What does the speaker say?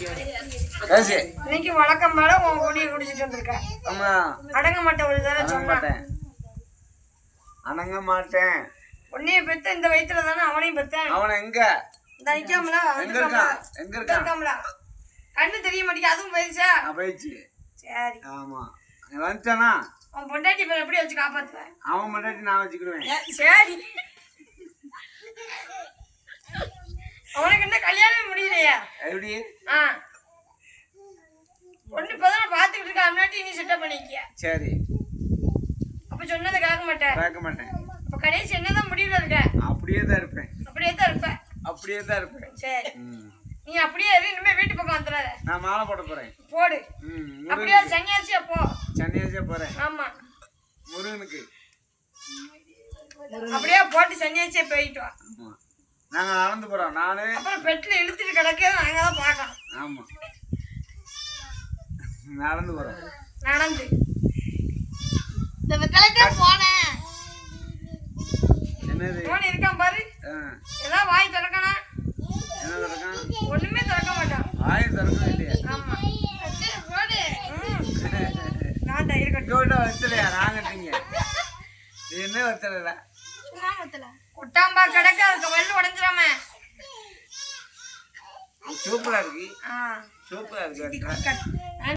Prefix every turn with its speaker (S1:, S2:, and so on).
S1: இன்னைக்கு வழக்கம் மேல உன் குடியை குடிச்சிட்டு வந்திருக்கேன்.
S2: ஆமா
S1: அடங்க மாட்டேன் ஒரு தடவை சொன்னேன்
S2: மாட்டேன். அணங்க மாட்டேன்.
S1: உன்னைய பெத்த இந்த வயித்துல தானே அவனையும் பெத்தேன்.
S2: அவன் எங்க?
S1: இந்த நிக்காமல?
S2: எங்க இருக்கான்? எங்க
S1: கண்ணு தெரிய மாட்டேங்குது அதுவும் போயிருச்சா?
S2: நான் போயிடுச்சு
S1: சரி.
S2: ஆமா. வந்துட்டானா?
S1: உன் பொண்டாட்டி பேர் எப்படி வச்சு காப்பாத்துவேன்?
S2: அவன் மட்டும் நான் வச்சுக்கிடுவேன்.
S1: சரி. அவனுக்கு என்ன கல்யாணம் முடியலையா
S2: எப்படி?
S1: ஆ. ஒண்ணு இப்பதான் பாத்துக்கிட்டு இருக்கா. முன்னாடி நீ செட்டப் பண்ணிக்கிய
S2: சரி.
S1: அப்ப சொன்னதை கேட்க மாட்டேன்.
S2: கேட்க மாட்டேன்.
S1: அப்ப கடைசி என்னதான் முடிவுல இருக்க?
S2: அப்படியே தான் இருப்பேன்.
S1: அப்படியே தான் இருப்ப.
S2: அப்படியே தான் இருப்பேன்.
S1: சரி. நீ அப்படியே இரு இனிமே வீட்டு பக்கம் வந்துடாத.
S2: நான் மாலை போட போறேன்.
S1: போடு. அப்படியே சன்னியாசியா போ.
S2: சென்னையாச்சே போறேன்.
S1: ஆமா.
S2: முருகனுக்கு.
S1: அப்படியே போட்டு சன்னியாசியா போயிட்டு வா.
S2: நாங்க நடந்து போறோம். நானு
S1: அப்புறம் பெட்டில் இழுத்துட்டு கிடக்கே நாங்க தான் பார்க்கணும்.
S2: ஆமா. நடந்து போறோம்.
S1: நடந்து.
S3: இந்த வெத்தலைக்கே போனேன்.
S2: என்னது?
S1: போன் இருக்கான் பாரு. ஏதாவது வாய் திறக்கணும்
S2: என்ன திறக்கான்
S1: ஒண்ணுமே திறக்க மாட்டான்.
S2: வாய் திறக்கவே இல்லையா.
S1: ஆமா. நான் இருக்கட்டும்
S2: கட்டிங்க இது என்ன
S3: வெத்தலை.
S1: கொட்டாம்பா கிடக்க அதுக்கு
S2: சூப்பரா இருக்கு.
S1: ஆ.
S2: சூப்பரா இருக்கு.